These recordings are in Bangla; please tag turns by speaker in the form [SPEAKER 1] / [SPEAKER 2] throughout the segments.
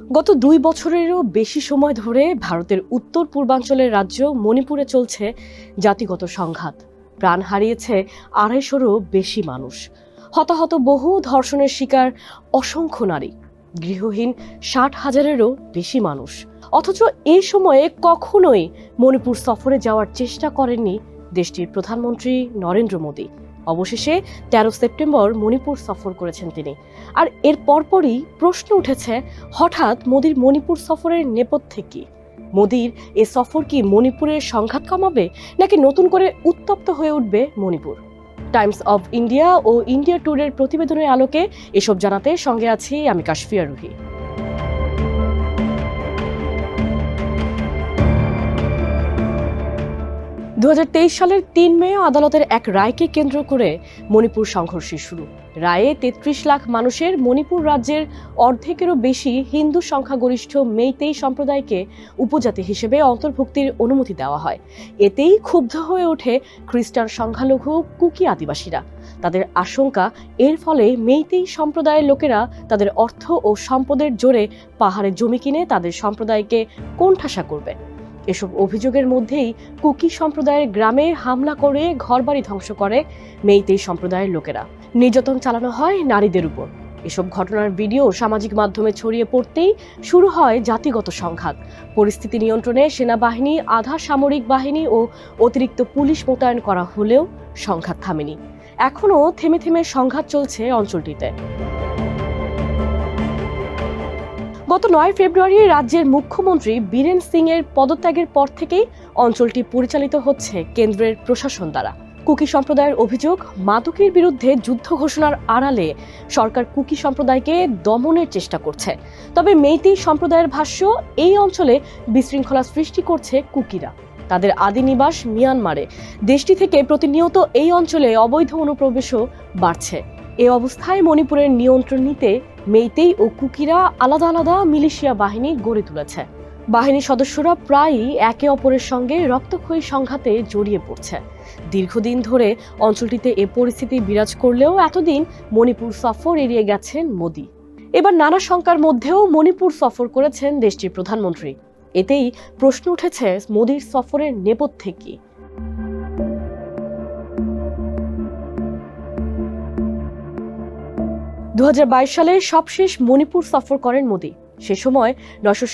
[SPEAKER 1] গত দুই বছরেরও বেশি সময় ধরে ভারতের উত্তর পূর্বাঞ্চলের রাজ্য মণিপুরে চলছে জাতিগত সংঘাত। প্রাণ হারিয়েছে আড়াইশোরও বেশি মানুষ। হতাহত বহু ধর্ষণের শিকার অসংখ্য নারী। গৃহহীন ষাট হাজারেরও বেশি মানুষ। অথচ এই সময়ে কখনোই মণিপুর সফরে যাওয়ার চেষ্টা করেননি দেশটির প্রধানমন্ত্রী নরেন্দ্র মোদী। অবশেষে তেরো সেপ্টেম্বর মণিপুর সফর করেছেন তিনি। আর এর পরপরই প্রশ্ন উঠেছে, হঠাৎ মোদির মণিপুর সফরের নেপথ্যে কি? মোদির এ সফর কি মণিপুরের সংঘাত কমাবে, নাকি নতুন করে উত্তপ্ত হয়ে উঠবে মণিপুর? টাইমস অব ইন্ডিয়া ও ইন্ডিয়া ট্যুরের প্রতিবেদনের আলোকে এসব জানাতে সঙ্গে আছি আমি কাশফিয়া রুহি। দু হাজার তেইশ সালের তিন মে আদালতের এক রায়কে কেন্দ্র করে মণিপুর সংঘর্ষের শুরু। রায়ে তেত্রিশ লাখ মানুষের মণিপুর রাজ্যের অর্ধেকেরও বেশি হিন্দু সংখ্যাগরিষ্ঠ মেইতেই সম্প্রদায়কে উপজাতি হিসেবে অন্তর্ভুক্তির অনুমতি দেওয়া হয়। এতেই ক্ষুব্ধ হয়ে ওঠে খ্রিস্টান সংখ্যালঘু কুকি আদিবাসীরা। তাদের আশঙ্কা, এর ফলে মেইতেই সম্প্রদায়ের লোকেরা তাদের অর্থ ও সম্পদের জোরে পাহাড়ে জমি কিনে তাদের সম্প্রদায়কে কোণঠাসা করবে। এসব অভিযোগের মধ্যেই কুকি সম্প্রদায়ের গ্রামে হামলা করে ঘরবাড়ি ধ্বংস করে মেইতেই সম্প্রদায়ের লোকেরা। নির্যাতন চালানো হয় নারীদের উপর। এসব ঘটনার ভিডিও সামাজিক মাধ্যমে ছড়িয়ে পড়তেই শুরু হয় জাতিগত সংঘাত। পরিস্থিতি নিয়ন্ত্রণে সেনাবাহিনী, আধা সামরিক বাহিনী ও অতিরিক্ত পুলিশ মোতায়েন করা হলেও সংঘাত থামেনি। এখনও থেমে থেমে সংঘাত চলছে অঞ্চলটিতে। গত নয় ফেব্রুয়ারি রাজ্যের মুখ্যমন্ত্রী বীরেন সিং এর পদত্যাগের পর থেকেই অঞ্চলটি পরিচালিত হচ্ছে কেন্দ্রের প্রশাসন দ্বারা। কুকি সম্প্রদায়ের অভিযোগ, মাদকের বিরুদ্ধে যুদ্ধ ঘোষণার আড়ালে সরকার কুকি সম্প্রদায়কে দমনের চেষ্টা করছে। তবে মেইতি সম্প্রদায়ের ভাষ্য, এই অঞ্চলে বিশৃঙ্খলা সৃষ্টি করছে কুকিরা। তাদের আদি নিবাস মিয়ানমারে। দেশটি থেকে প্রতিনিয়ত এই অঞ্চলে অবৈধ অনুপ্রবেশও বাড়ছে। এ অবস্থায় মণিপুরের নিয়ন্ত্রণ নিতে মেইতেই ও কুকিরা আলাদা আলাদা মিলিশিয়া বাহিনী গড়ে তুলেছে। বাহিনীর সদস্যরা প্রায়ই একে অপরের সঙ্গে রক্তক্ষয়ী সংঘাতে জড়িয়ে পড়ছে। দীর্ঘদিন ধরে অঞ্চলটিতে এ পরিস্থিতি বিরাজ করলেও এতদিন মণিপুর সফর এড়িয়ে গেছেন মোদি। এবার নানা শঙ্কার মধ্যেও মণিপুর সফর করেছেন দেশটির প্রধানমন্ত্রী। এতেই প্রশ্ন উঠেছে মোদির সফরের নেপথ্যে কি। দু হাজার বাইশ সালে সবশেষ মণিপুর সফর করেন মোদী। সে সময় নশো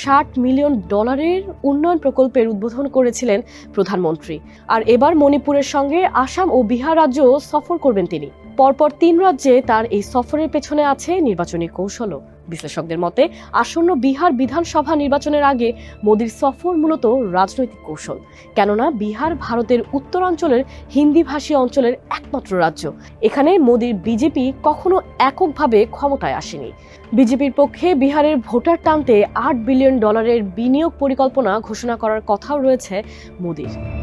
[SPEAKER 1] মিলিয়ন ডলারের উন্নয়ন প্রকল্পের উদ্বোধন করেছিলেন প্রধানমন্ত্রী। আর এবার মণিপুরের সঙ্গে আসাম ও বিহার রাজ্য সফর করবেন তিনি। পরপর তিন রাজ্যে তার এই সফরের পেছনে আছে নির্বাচনী কৌশলও। বিশ্লেষকদের মতে, আসন্ন বিহার বিধানসভা নির্বাচনের আগে মোদির সফর মূলত রাজনৈতিক কৌশল। কেননা, বিহার ভারতের উত্তরাঞ্চলের হিন্দিভাষী অঞ্চলের একমাত্র রাজ্য। এখানে মোদির বিজেপি কখনো এককভাবে ক্ষমতায় আসেনি। বিজেপির পক্ষে বিহারের ভোটার টানতে আট বিলিয়ন ডলারের বিনিয়োগ পরিকল্পনা ঘোষণা করার কথাও রয়েছে মোদির।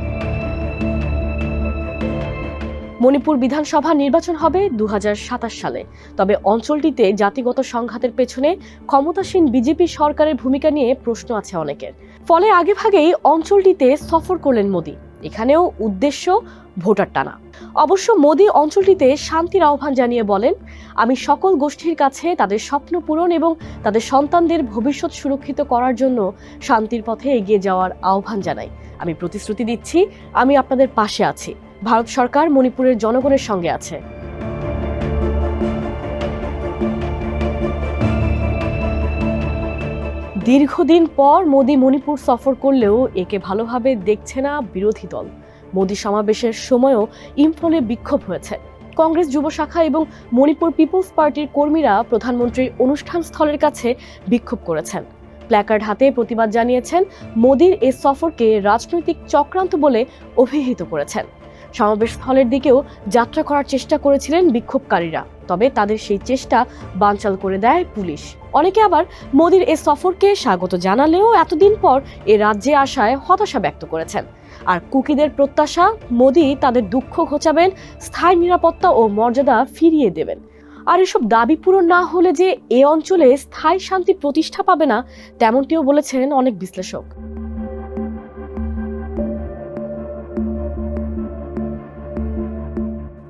[SPEAKER 1] মণিপুর বিধানসভা নির্বাচন হবে দু হাজার সাতাশ সালে। তবে অঞ্চলটিতে জাতিগত সংঘাতের পেছনে ক্ষমতাসীন বিজেপি সরকারের ভূমিকা নিয়ে প্রশ্ন আছে অনেকের। ফলে আগেভাগেই অঞ্চলটিতে সফর করলেন মোদী। এখানেও উদ্দেশ্য ভোটার টানা। অবশ্য মোদী অঞ্চলটিতে শান্তির আহ্বান জানিয়ে বলেন, আমি সকল গোষ্ঠীর কাছে তাদের স্বপ্ন পূরণ এবং তাদের সন্তানদের ভবিষ্যৎ সুরক্ষিত করার জন্য শান্তির পথে এগিয়ে যাওয়ার আহ্বান জানাই। আমি প্রতিশ্রুতি দিচ্ছি, আমি আপনাদের পাশে আছি। ভারত সরকার মণিপুরের জনগণের সঙ্গে আছে। দীর্ঘদিন পর মোদি মণিপুর সফর করলেও একে ভালোভাবে দেখছে না বিরোধী দল। মোদি সমাবেশের সময়ও ইম্ফলে বিক্ষোভ হয়েছে। কংগ্রেস যুব শাখা এবং মণিপুর পিপলস পার্টির কর্মীরা প্রধানমন্ত্রীর অনুষ্ঠান স্থলের কাছে বিক্ষোভ করেছেন। প্ল্যাকার্ড হাতে প্রতিবাদ জানিয়েছেন, মোদির এ সফরকে রাজনৈতিক চক্রান্ত বলে অভিহিত করেছেন। সমাবেশ স্থলের দিকেও যাত্রা করার চেষ্টা করেছিলেন বিক্ষোভকারীরা, তবে তাদের সেই চেষ্টা বানচাল করে দেয় পুলিশ। অনেকে আবার মোদির এ সফরকে স্বাগত জানালেও এতদিন পর এ রাজ্যে আসায় হতাশা ব্যক্ত করেছেন। আর কুকিদের প্রত্যাশা, মোদি তাদের দুঃখ ঘোচাবেন, স্থায়ী নিরাপত্তা ও মর্যাদা ফিরিয়ে দেবেন। আর এসব দাবি পূরণ না হলে যে এ অঞ্চলে স্থায়ী শান্তি প্রতিষ্ঠা পাবে না, তেমনটিও বলেছেন অনেক বিশ্লেষক।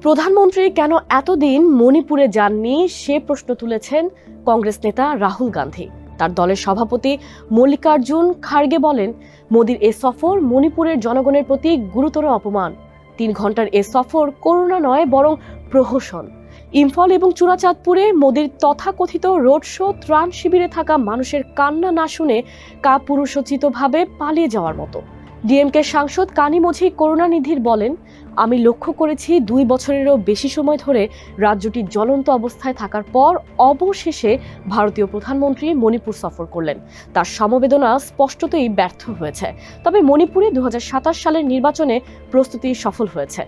[SPEAKER 1] প্রধানমন্ত্রী কেন এতদিন মণিপুরে যাননি? সে প্রশ্ন তুলেছেন কংগ্রেস নেতা রাহুল গান্ধী। তার দলের সভাপতি মল্লিকার্জুন খার্গে বলেন, মোদীর এ সফর মণিপুরের জনগণের প্রতি গুরুতর অপমান। তিন ঘণ্টার এ সফর করোনা নয়, বরং প্রহসন। ইম্ফল এবং চূড়াচাঁদপুরে মোদীর তথাকথিত রোড শো, ত্রাণ শিবিরে থাকা মানুষের কান্না না শুনে কাপুরুষোচিতভাবে পালিয়ে যাওয়ার মতো। ডিএমকে সাংসদ কানিমঝি করুণানিধির বলেন, আমি লক্ষ্য করেছি দুই বছরেরও বেশি সময় ধরে রাজ্যটি জ্বলন্ত অবস্থায় থাকার পর অবশেষে ভারতীয় প্রধানমন্ত্রী মণিপুর সফর করলেন। তার সমবেদনা স্পষ্টতই ব্যর্থ হয়েছে। তবে মণিপুরে দু হাজার সাতাশ সালের নির্বাচনে প্রস্তুতি সফল হয়েছে।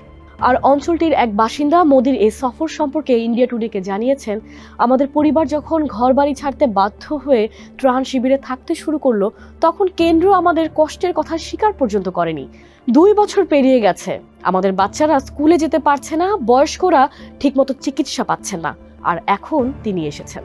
[SPEAKER 1] আর অঞ্চলটির এক বাসিন্দা মোদির এই সফর সম্পর্কে ইন্ডিয়া টুডেকে জানিয়েছেন, আমাদের পরিবার যখন ঘরবাড়ি ছাড়তে বাধ্য হয়ে ত্রাণ শিবিরে থাকতে শুরু করল, তখন কেন্দ্র আমাদের কষ্টের কথা স্বীকার পর্যন্ত করেনি। দুই বছর পেরিয়ে গেছে। আমাদের বাচ্চারা স্কুলে যেতে পারছে না, বয়স্করা ঠিকমতো চিকিৎসা পাচ্ছেন না। আর এখন তিনি এসেছেন।